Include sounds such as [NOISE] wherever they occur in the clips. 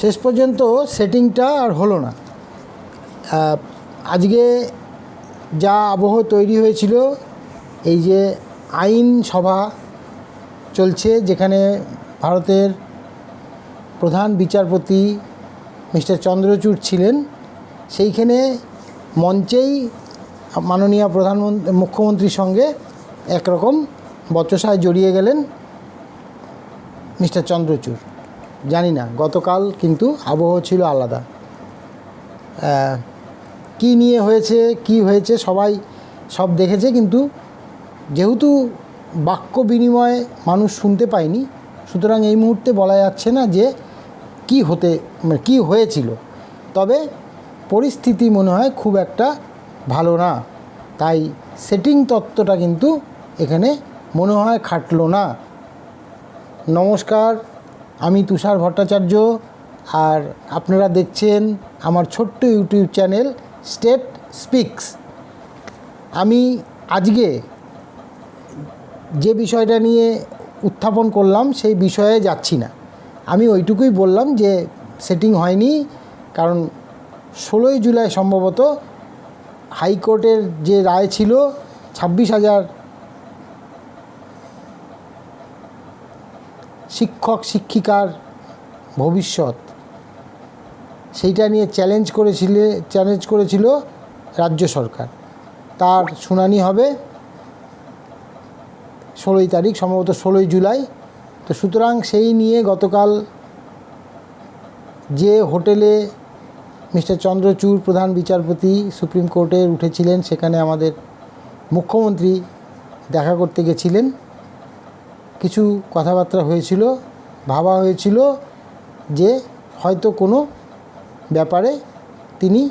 শেষ পর্যন্ত সেটিংটা আর হলো না। আজকে যা আবহ তৈরি হয়েছিল, এই যে আইন সভা চলছে যেখানে ভারতের প্রধান বিচারপতি মিস্টার চন্দ্রচূড় ছিলেন, সেইখানে মঞ্চেই মাননীয় প্রধানমন্ত্রী মুখ্যমন্ত্রীর সঙ্গে একরকম বচসায় জড়িয়ে গেলেন মিস্টার চন্দ্রচূড়। জানি না, গতকাল কিন্তু আবহাওয়া ছিল আলাদা। কি নিয়ে হয়েছে, কি হয়েছে, সবাই সব দেখেছে, কিন্তু যেহেতু বাক্য বিনিময়ে মানুষ শুনতে পায়নি, সুতরাং এই মুহূর্তে বলা যাচ্ছে না যে কি হতে, কী হয়েছিল। তবে পরিস্থিতি মনে হয় খুব একটা ভালো না। তাই সেটিং তত্ত্বটা কিন্তু এখানে মনে হয় খাটলো না। নমস্কার। আমি তুষার ভট্টাচার্য আর আপনারা দেখছেন আমার ছোট্ট ইউটিউব চ্যানেল স্টেট স্পিক্স। আমি আজকে যে বিষয়টা নিয়ে উত্থাপন করলাম সেই বিষয়ে যাচ্ছি না। আমি ওইটুকুই বললাম যে সেটিং হয়নি, কারণ ষোলোই জুলাই সম্ভবত হাইকোর্টের যে রায় ছিল, ছাব্বিশ হাজার শিক্ষক, শিক্ষিকার ভবিষ্যৎ। সেইটা নিয়ে চ্যালেঞ্জ করেছিল চ্যালেঞ্জ করেছিল রাজ্য সরকার। তার শুনানি হবে ষোলোই তারিখ, সম্ভবত ষোলোই জুলাই। তো সুতরাং সেই নিয়ে গতকাল যে হোটেলে মিস্টার চন্দ্রচূড় প্রধান বিচারপতি সুপ্রিম কোর্টে উঠেছিলেন, সেখানে আমাদের মুখ্যমন্ত্রী দেখা করতে গেছিলেন। কিছু কথাবার্তা হয়েছিল, ভাবা হয়েছিল যে হয়তো কোনো ব্যাপারে তিনি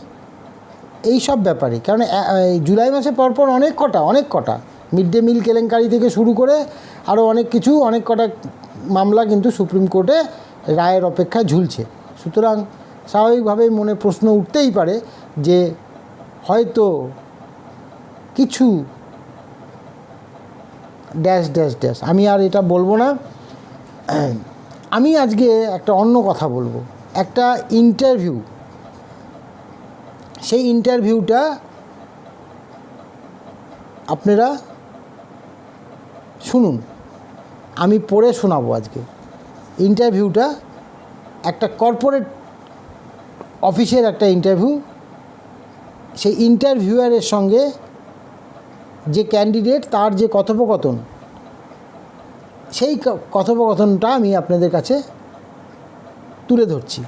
এই সব ব্যাপারে, কারণ জুলাই মাসে পরপর অনেক কটা অনেক কটা, মিড ডে মিল কেলেঙ্কারি থেকে শুরু করে আরও অনেক কিছু, অনেক কটা মামলা কিন্তু সুপ্রিম কোর্টে রায়ের অপেক্ষায় ঝুলছে। সুতরাং স্বাভাবিকভাবেই মনে প্রশ্ন উঠতেই পারে যে হয়তো কিছু ড্যাশ ড্যাশ ড্যাশ। আমি আর এটা বলব না। আমি আজকে একটা অন্য কথা বলব। একটা ইন্টারভিউ সেই ইন্টারভিউটা আপনারা শুনুন। আমি পড়ে শোনাবো আজকে। ইন্টারভিউটা একটা কর্পোরেট অফিসের একটা ইন্টারভিউ সেই ইন্টারভিউয়ারের সঙ্গে ক্যান্ডিডেট তার যে কথোপকথন, সেই কথোপকথনটা আমি আপনাদের কাছে তুলে ধরছি।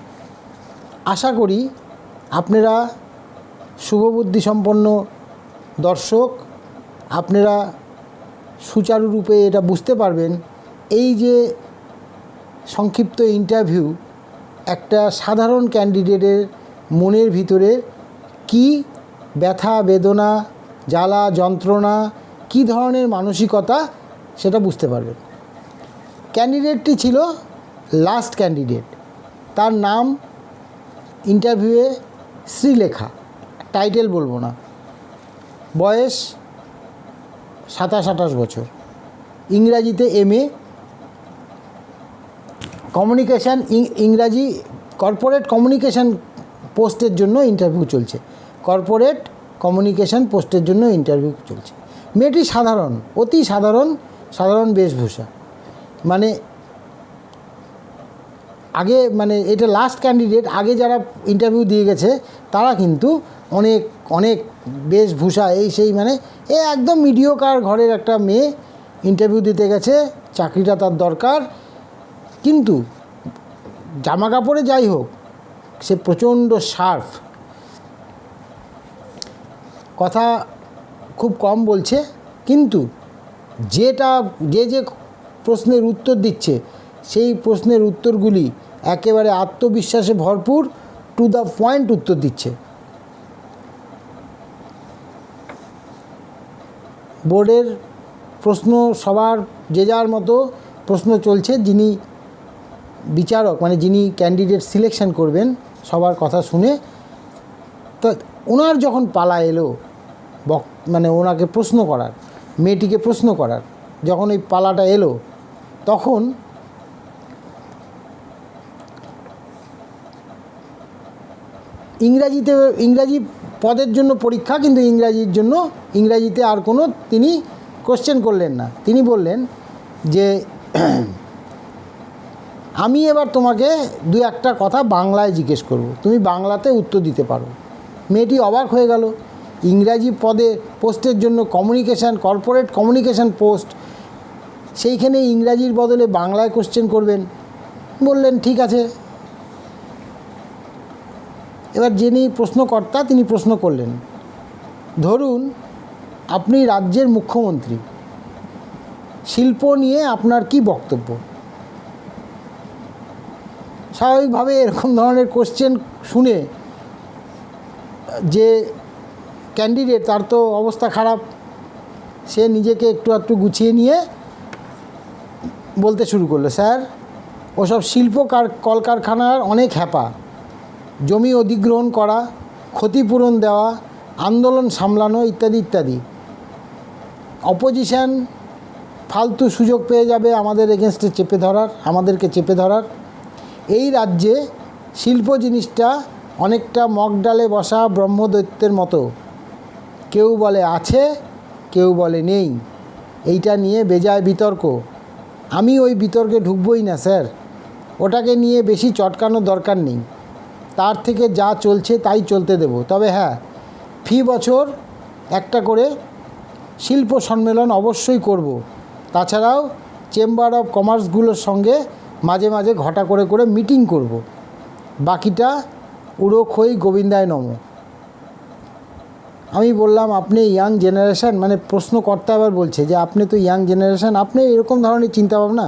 আশা করি আপনারা শুভবুদ্ধি সম্পন্ন দর্শক, আপনারা সুচারুরূপে এটা বুঝতে পারবেন। এই যে সংক্ষিপ্ত ইন্টারভিউ একটা সাধারণ ক্যান্ডিডেটের মনের ভিতরে কি ব্যথা, বেদনা জ্বালা, যন্ত্রণা, কি ধরনের মানসিকতা সেটা বুঝতে পারবেন ক্যান্ডিডেটটি ছিল লাস্ট ক্যান্ডিডেট তার নাম ইন্টারভিউয়ে শ্রীলেখা। টাইটেল বলব না। বয়স সাতাশ আঠাশ বছর। ইংরাজিতে এম এ কমিউনিকেশান ইংরাজি কর্পোরেট কমিউনিকেশান পোস্টের জন্য ইন্টারভিউ চলছে। কর্পোরেট কমিউনিকেশান পোস্টের জন্য ইন্টারভিউ চলছে। মেয়েটি সাধারণ, অতি সাধারণ সাধারণ বেশভূষা। মানে আগে মানে এটা লাস্ট ক্যান্ডিডেট আগে যারা ইন্টারভিউ দিয়ে গেছে, তারা কিন্তু অনেক অনেক বেশভূষা, এই সেই মানে এ একদম মিডিওকার ঘরের একটা মেয়ে ইন্টারভিউ দিতে গেছে, চাকরিটা তার দরকার। কিন্তু জামা কাপড়ে যাই হোক, সে প্রচণ্ড শার্প কথা খুব কম বলছে, কিন্তু যেটা, যে যে প্রশ্নের উত্তর দিচ্ছে, সেই প্রশ্নের উত্তরগুলি একেবারে আত্মবিশ্বাসে ভরপুর টু দ্য পয়েন্ট উত্তর দিচ্ছে। বোর্ডের প্রশ্ন সবার যে যার মতো প্রশ্ন চলছে, যিনি বিচারক মানে যিনি ক্যান্ডিডেট সিলেকশন করবেন, সবার কথা শুনে, তা ওনার যখন পালা এলো বক মানে ওনাকে প্রশ্ন করার, মেয়েটিকে প্রশ্ন করার, যখন ওই পালাটা এলো, তখন ইংরাজিতে, ইংরাজি পদের জন্য পরীক্ষা, কিন্তু ইংরাজির জন্য, ইংরাজিতে আর কোনো তিনি কোশ্চেন করলেন না। তিনি বললেন যে, [CLEARS THROAT] আমি এবার তোমাকে দু একটা কথা বাংলায় জিজ্ঞেস করব। তুমি বাংলাতে উত্তর দিতে পারো। মেয়েটি অবাক হয়ে গেল। ইংরাজি পদে পোস্টের জন্য কমিউনিকেশান কর্পোরেট কমিউনিকেশান পোস্ট সেইখানে ইংরাজির বদলে বাংলায় কোশ্চেন করবেন। বললেন, ঠিক আছে। এবার যিনি প্রশ্নকর্তা, তিনি প্রশ্ন করলেন, ধরুন, আপনি রাজ্যের মুখ্যমন্ত্রী, শিল্প নিয়ে আপনার কি বক্তব্য? স্বাভাবিকভাবে এরকম ধরনের কোশ্চেন শুনে যে ক্যান্ডিডেট তার তো অবস্থা খারাপ। সে নিজেকে একটু একটু গুছিয়ে নিয়ে বলতে শুরু করল, স্যার, ওসব শিল্প কার, কলকারখানার অনেক হ্যাপা। জমি অধিগ্রহণ করা, ক্ষতিপূরণ দেওয়া, আন্দোলন সামলানো, ইত্যাদি ইত্যাদি। অপোজিশন ফালতু সুযোগ পেয়ে যাবে আমাদের এগেনস্টে চেপে ধরার, আমাদেরকে চেপে ধরার। এই রাজ্যে শিল্প জিনিসটা অনেকটা মগডালে বসা ব্রহ্মদৈত্যের মতো। কেউ বলে আছে, কেউ বলে নেই। এইটা নিয়ে বেজায় বিতর্ক। আমি ওই বিতর্কে ঢুকবই না, স্যার। ওটাকে নিয়ে বেশি চটকানোর দরকার নেই। তার থেকে যা চলছে তাই চলতে দেব। তবে হ্যাঁ ফি বছর একটা করে শিল্প সম্মেলন অবশ্যই করব। তাছাড়াও চেম্বার অফ কমার্সগুলোর সঙ্গে মাঝে মাঝে ঘটা করে করে মিটিং করব। বাকিটা উড়ো খই গোবিন্দায় নম। আমি বললাম, আপনি ইয়াং জেনারেশান মানে প্রশ্নকর্তা আবার বলছে যে, আপনি তো ইয়াং জেনারেশান আপনি এরকম ধরনের চিন্তাভাবনা?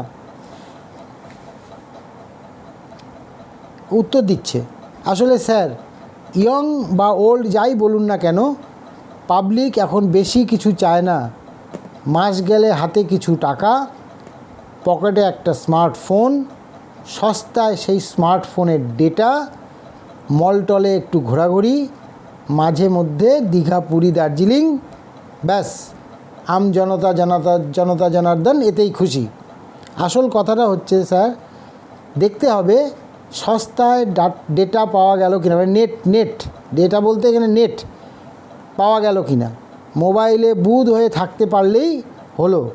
উত্তর দিচ্ছে, আসলে স্যার ইয়ং বা ওল্ড যাই বলুন না কেন পাবলিক এখন বেশি কিছু চায় না। মাস গেলে হাতে কিছু টাকা, পকেটে একটা স্মার্টফোন সস্তায় সেই স্মার্টফোনের ডেটা মলটলে একটু ঘোরাঘুরি মাঝে মধ্যে দীঘা, পুরী, দার্জিলিং, ব্যাস। আম জনতা জনতা জনতা, জনার্দন, এতেই খুশি। আসল কথাটা হচ্ছে, স্যার, দেখতে হবে, সস্তায় ডেটা পাওয়া গেল কিনা মানে নেট নেট ডেটা বলতে এখানে নেট পাওয়া গেল কিনা। মোবাইলে বুধ হয়ে থাকতে পারলেই হলো।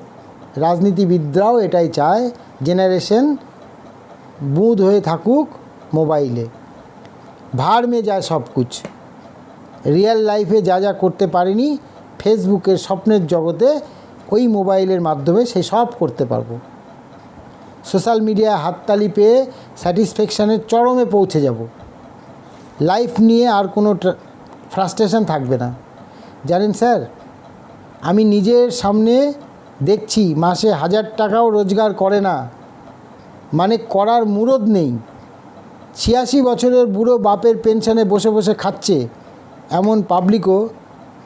রাজনীতিবিদরাও এটাই চায় জেনারেশন বুধ হয়ে থাকুক মোবাইলে। ভাড় মে যায় সব কুছ রিয়েল লাইফে যা যা করতে পারিনি, ফেসবুকের স্বপ্নের জগতে ওই মোবাইলের মাধ্যমে সে সব করতে পারব। সোশ্যাল মিডিয়ায় হাততালি পেয়ে স্যাটিসফ্যাকশানের চরমে পৌঁছে যাব। লাইফ নিয়ে আর কোনো ফ্রাস্ট্রেশন থাকবে না। জানেন স্যার, আমি নিজের সামনে দেখছি মাসে হাজার টাকাও রোজগার করে না। মানে করার মুরদ নেই। ছিয়াশি বছরের বুড়ো বাপের পেনশনে বসে বসে খাচ্ছে। এমন পাবলিকও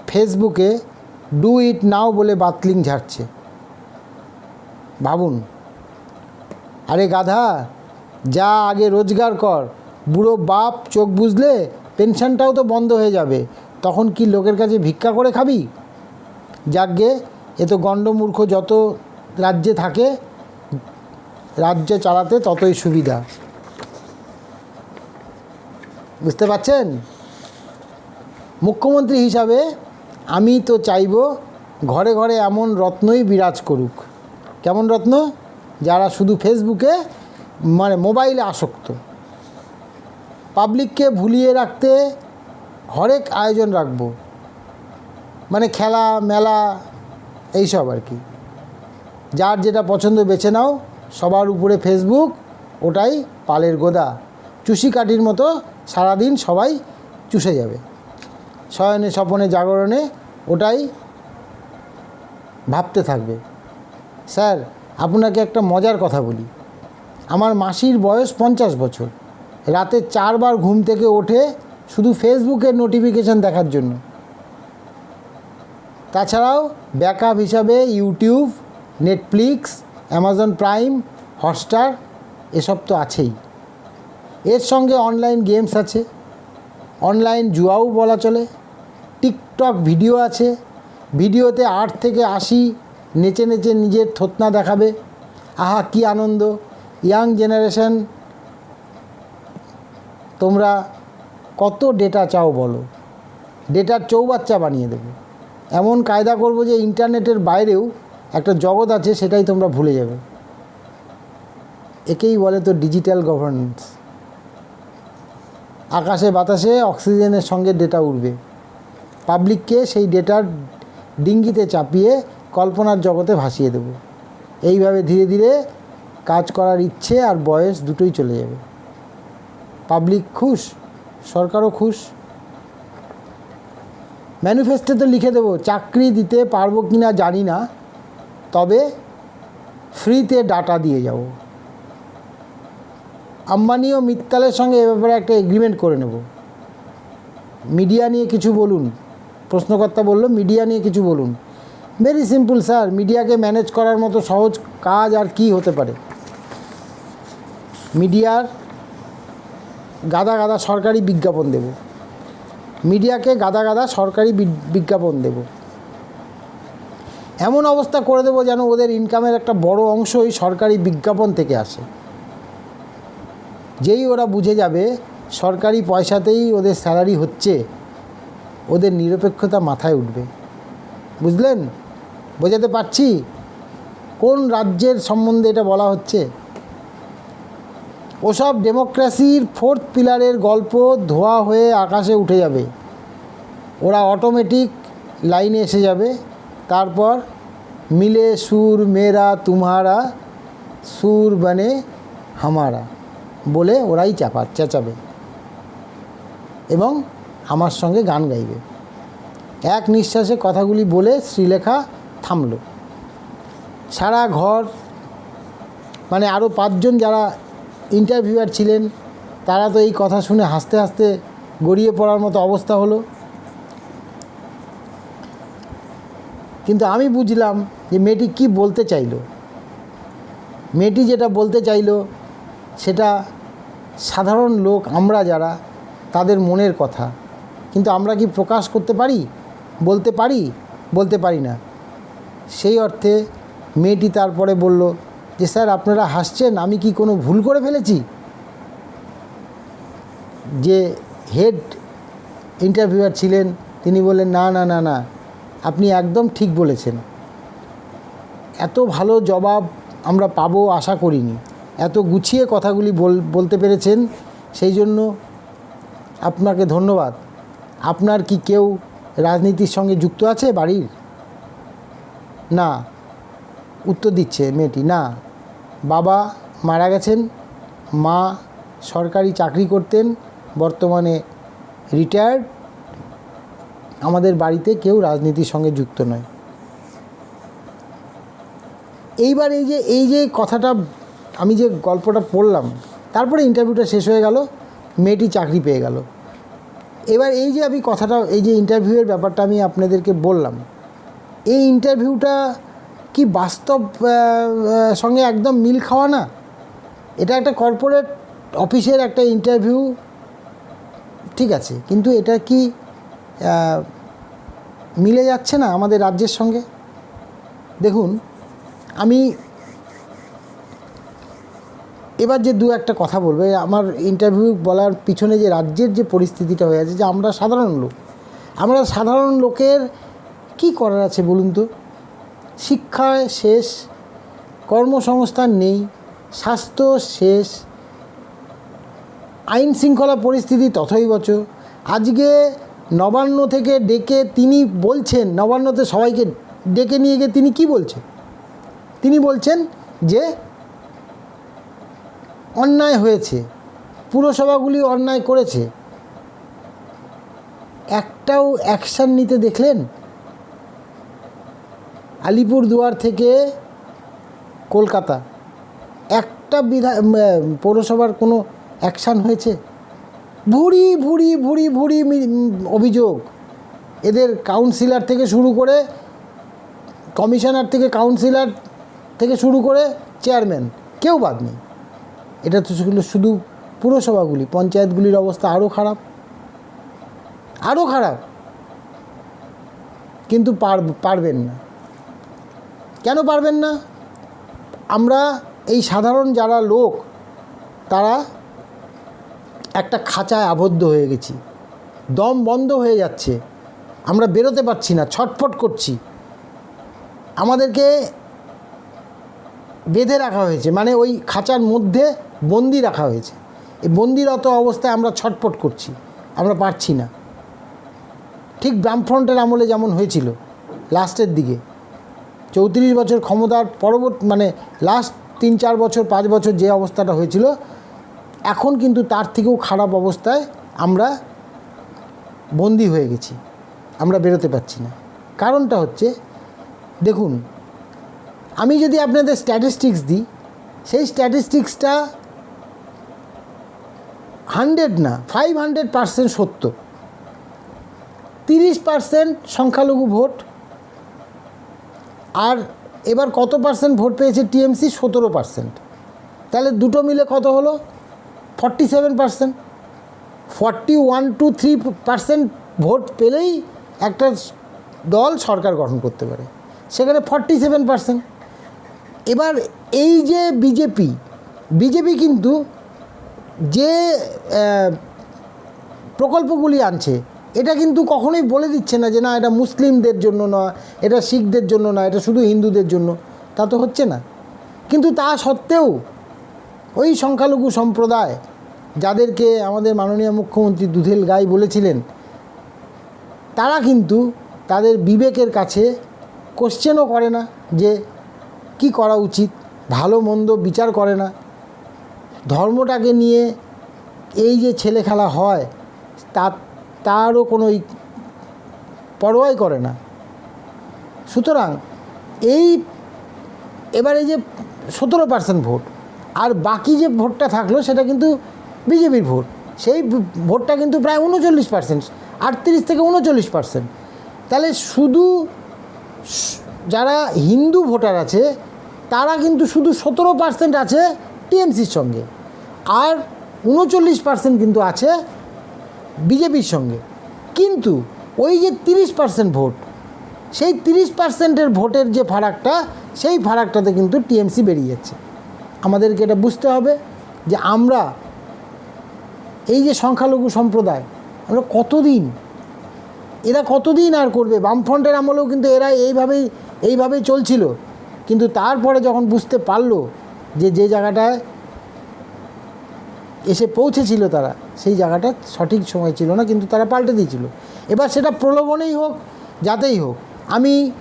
ফেসবুকে ডু ইট নাও বলে বাতলিং ঝাড়ছে। ভাবুন। আরে গাধা, যা আগে রোজগার কর, বুড়ো বাপ চোখ বুঝলে পেনশনটাও তো বন্ধ হয়ে যাবে, তখন কি লোকের কাছে ভিক্ষা করে খাবি? যাকগে, এ তো গণ্ডমূর্খ যত রাজ্যে থাকে, রাজ্য চালাতে ততই সুবিধা। বুঝতে পারছেন? মুখ্যমন্ত্রী হিসাবে আমি তো চাইব ঘরে ঘরে এমন রত্নই বিরাজ করুক। কেমন রত্ন? যারা শুধু ফেসবুকে মানে মোবাইলে আসক্ত। পাবলিককে ভুলিয়ে রাখতে হরেক আয়োজন রাখব। মানে খেলা, মেলা, এইসব আর কি। যার যেটা পছন্দ বেছে নাও। সবার উপরে ফেসবুক ওটাই পালের গোদা। চুষি কাঠির মতো সারাদিন সবাই চুষে যাবে। শয়নে, স্বপনে, জাগরণে ওটাই ভাবতে থাকবে। স্যার, আপনাকে একটা মজার কথা বলি। আমার মাসির বয়স পঞ্চাশ বছর। রাতে চারবার ঘুম থেকে ওঠে শুধু ফেসবুকের নোটিফিকেশান দেখার জন্য। তাছাড়াও ব্যাকআপ হিসাবে YouTube Netflix Amazon Prime Hotstar এসব তো আছেই। এর সঙ্গে অনলাইন গেমস আছে। অনলাইন জুয়াও বলা চলে। টিকটক ভিডিও আছে, ভিডিওতে আট থেকে আশি নেচে নেচে নিজের থতনা দেখাবে। আহা, কি আনন্দ। ইয়াং জেনারেশন, তোমরা কত ডেটা চাও বলো? ডেটার চৌবাচ্চা বানিয়ে দেবো। এমন কায়দা করব যে ইন্টারনেটের বাইরেও একটা জগৎ আছে, সেটাই তোমরা ভুলে যাবে। একেই বলে তো ডিজিটাল গভর্নেন্স। আকাশে বাতাসে অক্সিজেনের সঙ্গে ডেটা উড়বে। পাবলিককে সেই ডেটার ডিঙ্গিতে চাপিয়ে কল্পনার জগতে ভাসিয়ে দেব। এইভাবে ধীরে ধীরে কাজ করার ইচ্ছে আর বয়স দুটোই চলে যাবে। পাবলিক খুশ, সরকারও খুশ। ম্যানিফেস্টো তো লিখে দেবো, চাকরি দিতে পারব কি না জানি না, তবে ফ্রিতে ডাটা দিয়ে যাব। আম্বানি ও মিত্তালের সঙ্গে এ ব্যাপারে একটা এগ্রিমেন্ট করে নেব। মিডিয়া নিয়ে কিছু বলুন। প্রশ্নকর্তা বলল, মিডিয়া নিয়ে কিছু বলুন। ভেরি সিম্পল স্যার মিডিয়াকে ম্যানেজ করার মতো সহজ কাজ আর কি হতে পারে? মিডিয়ার গাদা গাদা সরকারি বিজ্ঞাপন দেব। মিডিয়াকে গাদা গাদা সরকারি বিজ্ঞাপন দেব। এমন অবস্থা করে দেবো যেন ওদের ইনকামের একটা বড় অংশই সরকারি বিজ্ঞাপন থেকে আসে। যেই ওরা বুঝে যাবে, সরকারি পয়সাতেই ওদের স্যালারি হচ্ছে ওদের নিরপেক্ষতা মাথায় উঠবে। বুঝলেন? বোঝাতে পারছি? কোন রাজ্যের সম্বন্ধে এটা বলা হচ্ছে? ওসব ডেমোক্রেসির ফোর্থ পিলারের গল্প ধোয়া হয়ে আকাশে উঠে যাবে। ওরা অটোমেটিক লাইনে এসে যাবে। তারপর মিলে সুর মেরা তুমহারা সুর বনে হামারা বলে ওরাই চাপা, চেঁচাবে। এবং আমার সঙ্গে গান গাইবে। এক নিঃশ্বাসে কথাগুলি বলে শ্রীলেখা থামল। সারা ঘর মানে আরও পাঁচজন যারা ইন্টারভিউয়ার ছিলেন, তারা তো এই কথা শুনে হাসতে হাসতে গড়িয়ে পড়ার মতো অবস্থা হলো। কিন্তু আমি বুঝলাম যে মেয়েটি কি বলতে চাইলো। মেয়েটি যেটা বলতে চাইলো, সেটা সাধারণ লোক, আমরা যারা, তাদের মনের কথা। কিন্তু আমরা কি প্রকাশ করতে পারি? বলতে পারি? বলতে পারি না। সেই অর্থে মেয়েটি তারপরে বলল, যে স্যার, আপনারা হাসছেন, আমি কি কোনো ভুল করে ফেলেছি? যে হেড ইন্টারভিউয়ার ছিলেন, তিনি বললেন, না না না না, আপনি একদম ঠিক বলেছেন। এত ভালো জবাব আমরা পাবো আশা করিনি। এত গুছিয়ে কথাগুলি বল- বলতে পেরেছেন, সেই জন্য আপনাকে ধন্যবাদ। আপনার কি কেউ রাজনীতির সঙ্গে যুক্ত আছে বাড়ির? না। উত্তর দিচ্ছে মেয়েটি, না। বাবা মারা গেছেন, মা সরকারি চাকরি করতেন, বর্তমানে রিটায়ার্ড আমাদের বাড়িতে কেউ রাজনীতির সঙ্গে যুক্ত নয়। এইবার এই যে এই যে কথাটা আমি যে গল্পটা পড়লাম, তারপরে ইন্টারভিউটা শেষ হয়ে গেল, মেয়েটি চাকরি পেয়ে গেল। এবার এই যে আমি কথাটা, এই যে ইন্টারভিউয়ের ব্যাপারটা আমি আপনাদেরকে বললাম, এই ইন্টারভিউটা কি বাস্তব সঙ্গে একদম মিল খাওয়া না? এটা একটা কর্পোরেট অফিসের একটা ইন্টারভিউ ঠিক আছে, কিন্তু এটা কি মিলে যাচ্ছে না আমাদের রাজ্যের সঙ্গে? দেখুন, আমি এবার যে দু একটা কথা বলবে, আমার ইন্টারভিউ বলার পিছনে যে রাজ্যের যে পরিস্থিতিটা হয়ে আছে যে আমরা সাধারণ লোক, আমরা সাধারণ লোকের কি করার আছে বলুন তো? শিক্ষায় শেষ, কর্মসংস্থান নেই, স্বাস্থ্য শেষ, আইন শৃঙ্খলা পরিস্থিতি তথৈবচ আজকে নবান্ন থেকে ডেকে তিনি বলছেন, নবান্নতে সবাইকে ডেকে নিয়ে গিয়ে তিনি কি বলছেন? তিনি বলছেন যে অন্যায় হয়েছে, পুরসভাগুলি অন্যায় করেছে। একটাও অ্যাকশান নিতে দেখলেন? আলিপুর দুয়ার থেকে কলকাতা। একটা বিধা পৌরসভার কোনো অ্যাকশান হয়েছে? ভুড়ি ভুড়ি ভুড়ি ভুড়ি অভিযোগ। এদের কাউন্সিলর থেকে শুরু করে কমিশনার থেকে কাউন্সিলর থেকে শুরু করে চেয়ারম্যান কেউ বাদ নেই। এটা তো ছিল শুধু পুরসভাগুলি, পঞ্চায়েতগুলির অবস্থা আরও খারাপ আরও খারাপ। কিন্তু পার, পারবেন না। কেন পারবেন না? আমরা এই সাধারণ যারা লোক, তারা একটা খাঁচায় আবদ্ধ হয়ে গেছি। দম বন্ধ হয়ে যাচ্ছে। আমরা বেরোতে পারছি না, ছটফট করছি। আমাদেরকে বেঁধে রাখা হয়েছে। মানে ওই খাঁচার মধ্যে বন্দি রাখা হয়েছে। এই বন্দিরত অবস্থায় আমরা ছটফট করছি, আমরা পারছি না। ঠিক বামফ্রন্টের আমলে যেমন হয়েছিল, লাস্টের দিকে। চৌত্রিশ বছর ক্ষমতার পরবর্তী মানে লাস্ট তিন চার বছর, পাঁচ বছর যে অবস্থাটা হয়েছিল, এখন কিন্তু তার থেকেও খারাপ অবস্থায় আমরা বন্দি হয়ে গেছি, আমরা বেরোতে পারছি না। কারণটা হচ্ছে, দেখুন, আমি যদি আপনাদের স্ট্যাটিস্টিক্স দিই, সেই স্ট্যাটিস্টিক্সটা হান্ড্রেড না ফাইভ হান্ড্রেড পার্সেন্ট সত্য। তিরিশ পার্সেন্ট সংখ্যালঘু ভোট। আর এবার কত পার্সেন্ট ভোট পেয়েছে টিএমসি? সতেরো পার্সেন্ট তাহলে দুটো মিলে কত হলো? Forty seven percent forty one two three percent vote পেলেই একটা দল সরকার গঠন করতে পারে। সেখানে ফর্টি সেভেন পার্সেন্ট এবার এই যে বিজেপি বিজেপি কিন্তু যে প্রকল্পগুলি আনছে, এটা কিন্তু কখনোই বলে দিচ্ছে না যে না, এটা মুসলিমদের জন্য না, এটা শিখদের জন্য না, এটা শুধু হিন্দুদের জন্য। তা তো হচ্ছে না। কিন্তু তা সত্ত্বেও ওই সংখ্যালঘু সম্প্রদায়, যাদেরকে আমাদের মাননীয় মুখ্যমন্ত্রী দুধেল গাই বলেছিলেন, তারা কিন্তু তাদের বিবেকের কাছে কোশ্চেনও করে না যে কি করা উচিত, ভালো মন্দ বিচার করে না। ধর্মটাকে নিয়ে এই যে ছেলে খেলা হয়, তা, তারও কোনো পরোয়াই করে না। সুতরাং এই, এবারে যে সতেরো পার্সেন্ট ভোট, আর বাকি যে ভোটটা থাকল সেটা কিন্তু বিজেপির ভোট। সেই ভোটটা কিন্তু প্রায় উনচল্লিশ পার্সেন্ট আটত্রিশ থেকে উনচল্লিশ পার্সেন্ট তাহলে শুধু যারা হিন্দু ভোটার আছে, তারা কিন্তু শুধু সতেরো পার্সেন্ট আছে টিএমসির সঙ্গে। আর উনচল্লিশ পার্সেন্ট কিন্তু আছে বিজেপির সঙ্গে। কিন্তু ওই যে তিরিশ পার্সেন্ট ভোট, সেই তিরিশ পার্সেন্টের ভোটের যে ফারাকটা, সেই ফারাকটাতে কিন্তু টিএমসি বেরিয়ে যাচ্ছে। আমাদেরকে এটা বুঝতে হবে যে আমরা এই যে সংখ্যালঘু সম্প্রদায়, আমরা কতদিন, এরা কতদিন আর করবে? বামফ্রন্টের আমলেও কিন্তু এরা এইভাবেই এইভাবেই চলছিল। কিন্তু তারপরে যখন বুঝতে পারল যে যে জায়গাটায় এসে পৌঁছেছিল তারা। সেই জায়গাটা সঠিক সময় ছিল না, কিন্তু তারা পাল্টে দিয়েছিল। এবার সেটা প্রলোভনেই হোক, যাতেই হোক। আমি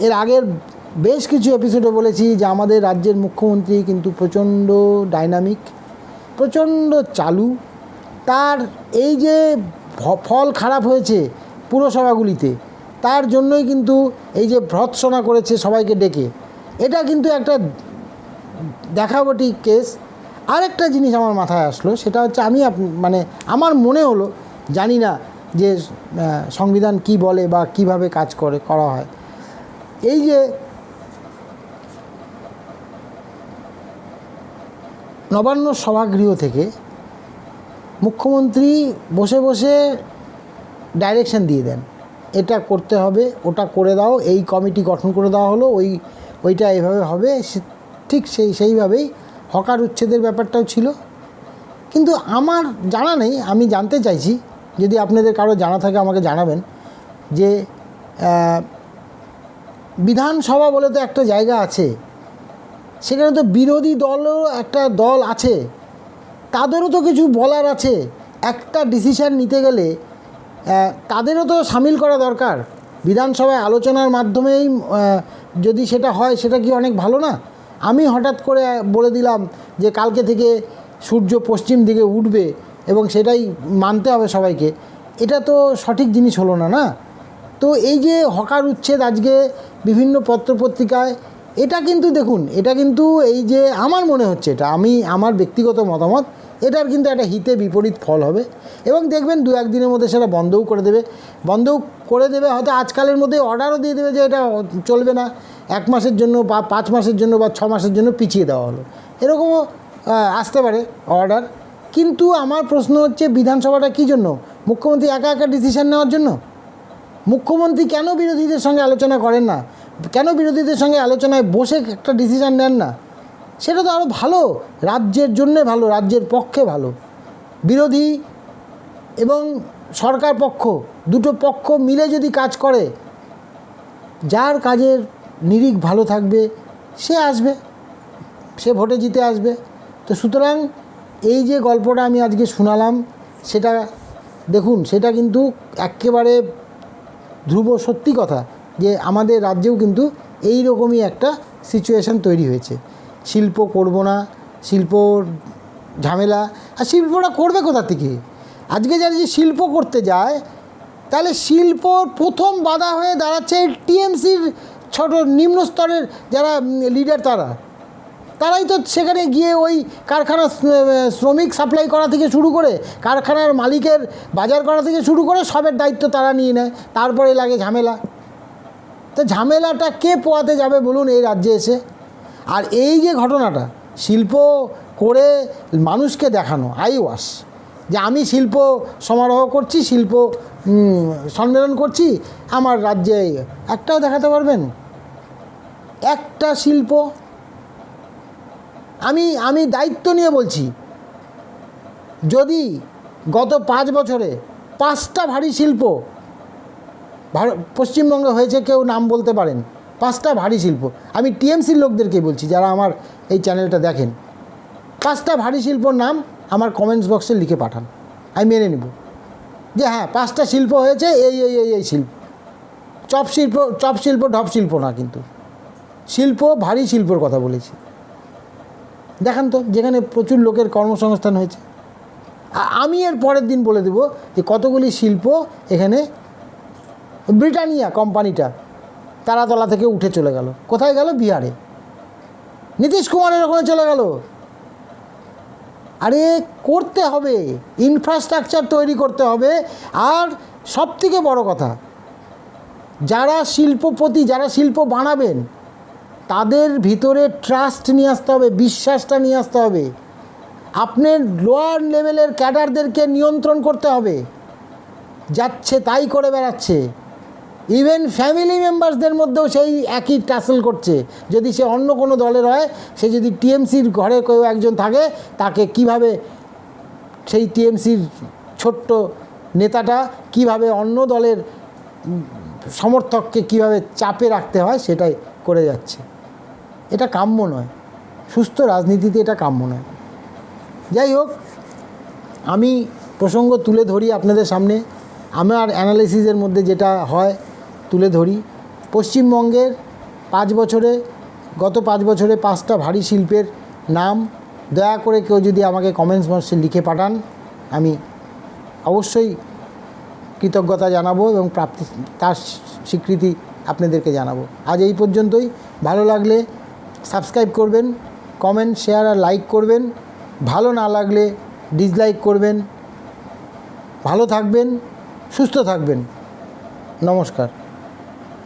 এর আগের বেশ কিছু এপিসোডে বলেছি যে আমাদের রাজ্যের মুখ্যমন্ত্রী কিন্তু প্রচণ্ড ডাইনামিক প্রচণ্ড চালু। তার এই যে ফল খারাপ হয়েছে পুরসভাগুলিতে, তার জন্যই কিন্তু এই যে ভর্ৎসনা করেছে সবাইকে ডেকে। এটা কিন্তু একটা দেখাবটি কেস আরেকটা জিনিস আমার মাথায় আসলো, সেটা হচ্ছে আমি মানে আমার মনে হলো, জানি না যে সংবিধান কি বলে বা কীভাবে কাজ করে, করা হয়। এই যে নবান্ন সভাগৃহ থেকে মুখ্যমন্ত্রী বসে বসে ডাইরেকশন দিয়ে দেন। এটা করতে হবে, ওটা করে দাও, এই কমিটি গঠন করে দেওয়া হলো, ওই, ওইটা এভাবে হবে ঠিক সেই, সেইভাবেই হকার উচ্ছেদের ব্যাপারটাও ছিল। কিন্তু আমার জানা নেই, আমি জানতে চাইছি, যদি আপনাদের কারও জানা থাকে আমাকে জানাবেন, যে বিধানসভা বলে তো একটা জায়গা আছে, সেখানে তো বিরোধী দলও একটা দল আছে, তাদেরও তো কিছু বলার আছে, একটা ডিসিশান নিতে গেলে তাদেরও তো সামিল করা দরকার। বিধানসভায় আলোচনার মাধ্যমেই যদি সেটা হয়, সেটা কি অনেক ভালো না? আমি হঠাৎ করে বলে দিলাম যে কালকে থেকে সূর্য পশ্চিম দিকে উঠবে এবং সেটাই মানতে হবে সবাইকে। এটা তো সঠিক জিনিস হলো না না? তো এই যে হকার উচ্ছেদ আজকে বিভিন্ন পত্রপত্রিকায়, এটা কিন্তু দেখুন, এটা কিন্তু এই যে আমার মনে হচ্ছে এটা, আমি, আমার ব্যক্তিগত মতামত, এটার কিন্তু একটা হিতে বিপরীত ফল হবে। এবং দেখবেন দু একদিনের মধ্যে সেটা বন্ধও করে দেবে। বন্ধও করে দেবে, হয়তো আজকালের মধ্যে অর্ডারও দিয়ে দেবে যে এটা চলবে না। এক মাসের জন্য বা পাঁচ মাসের জন্য বা ছ মাসের জন্য পিছিয়ে দেওয়া হলো। এরকমও আসতে পারে অর্ডার কিন্তু আমার প্রশ্ন হচ্ছে বিধানসভাটা কী জন্য? মুখ্যমন্ত্রী একা একা ডিসিশন নেওয়ার জন্য? মুখ্যমন্ত্রী কেন বিরোধীদের সঙ্গে আলোচনা করেন না? কেন বিরোধীদের সঙ্গে আলোচনায় বসে একটা ডিসিশান নেন না? সেটা তো আরও ভালো, রাজ্যের জন্যে ভালো, রাজ্যের পক্ষে ভালো। বিরোধী এবং সরকার পক্ষ, দুটো পক্ষ মিলে যদি কাজ করে, যার কাজের নিরিখ ভালো থাকবে, সে আসবে, সে ভোটে জিতে আসবে। তো সুতরাং এই যে গল্পটা আমি আজকে শোনালাম, সেটা দেখুন, সেটা কিন্তু একেবারে ধ্রুব সত্যি কথা যে আমাদের রাজ্যেও কিন্তু এই রকমই একটা সিচুয়েশান তৈরি হয়েছে। শিল্প করব না শিল্পর ঝামেলা, আর শিল্পটা করবে কোথা থেকে? আজকে যারা যে শিল্প করতে যায়, তাহলে শিল্পর প্রথম বাধা হয়ে দাঁড়াচ্ছে টিএমসির ছোট নিম্ন স্তরের যারা লিডার তারা, তারাই তো সেখানে গিয়ে ওই কারখানা শ্রমিক সাপ্লাই করা থেকে শুরু করে, কারখানার মালিকের বাজার করা থেকে শুরু করে সবের দায়িত্ব তারা নিয়ে নেয়, তারপরে লাগে ঝামেলা। তো ঝামেলাটা কে পোয়াতে যাবে বলুন এই রাজ্যে এসে? আর এই যে ঘটনাটা, শিল্প করে মানুষকে দেখানো আই ওয়াশ যে আমি শিল্প সমারোহ করছি, শিল্প সম্মেলন করছি, আমার রাজ্যে একটাও দেখাতে পারবেন? একটা শিল্প। আমি আমি দায়িত্ব নিয়ে বলছি, যদি গত পাঁচ বছরে পাঁচটা ভারী শিল্প পশ্চিমবঙ্গে হয়েছে কেউ নাম বলতে পারেন, পাঁচটা ভারী শিল্প, আমি টিএমসির লোকদেরকে বলছি যারা আমার এই চ্যানেলটা দেখেন, পাঁচটা ভারী শিল্পর নাম আমার কমেন্টস বক্সে লিখে পাঠান। আমি মেনে নেব। যে হ্যাঁ পাঁচটা শিল্প হয়েছে, এই এই এই এই শিল্প। চপ শিল্প চপ শিল্প, ঢপ শিল্প না কিন্তু। শিল্প, ভারী শিল্পর কথা বলেছি। দেখান তো, যেখানে প্রচুর লোকের কর্মসংস্থান হয়েছে। আমি এর পরের দিন বলে দেব যে কতগুলি শিল্প এখানে ব্রিটানিয়া কোম্পানিটা তারাতলা থেকে উঠে চলে গেল। কোথায় গেল? বিহারে। নীতিশ কুমারের ওখানে চলে গেল। আরে করতে হবে ইনফ্রাস্ট্রাকচার তৈরি করতে হবে। আর সব থেকে বড় কথা, যারা শিল্পপতি, যারা শিল্প বানাবেন, তাদের ভিতরে ট্রাস্ট নিয়ে আসতে হবে, বিশ্বাসটা নিয়ে আসতে হবে। আপনার লোয়ার লেভেলের ক্যাডারদেরকে নিয়ন্ত্রণ করতে হবে। যাচ্ছে, তাই করে বেড়াচ্ছে। ইভেন ফ্যামিলি মেম্বার্সদের মধ্যেও সেই একই টাসেল করছে। যদি সে অন্য কোনো দলের হয়, সে যদি টিএমসির ঘরে কেউ একজন থাকে, তাকে কীভাবে সেই টিএমসির ছোট্ট নেতাটা কীভাবে অন্য দলের সমর্থককে কীভাবে চাপে রাখতে হয়, সেটাই করে যাচ্ছে। এটা কাম্য নয়। সুস্থ রাজনীতিতে এটা কাম্য নয়। যাই হোক, আমি প্রসঙ্গ তুলে ধরি আপনাদের সামনে। আমার অ্যানালিসিসের মধ্যে যেটা হয় তুলে ধরি। পশ্চিমবঙ্গের পাঁচ বছরে, গত পাঁচ বছরে পাঁচটা ভারী শিল্পের নাম, দয়া করে কেউ যদি আমাকে কমেন্টস বক্সে লিখে পাঠান, আমি অবশ্যই কৃতজ্ঞতা জানাব এবং প্রাপ্তি, তার স্বীকৃতি আপনাদেরকে জানাব। আজ এই পর্যন্তই। ভালো লাগলে সাবস্ক্রাইব করবেন কমেন্ট শেয়ার আর লাইক করবেন। ভালো না লাগলে ডিসলাইক করবেন। ভালো থাকবেন, সুস্থ থাকবেন। নমস্কার।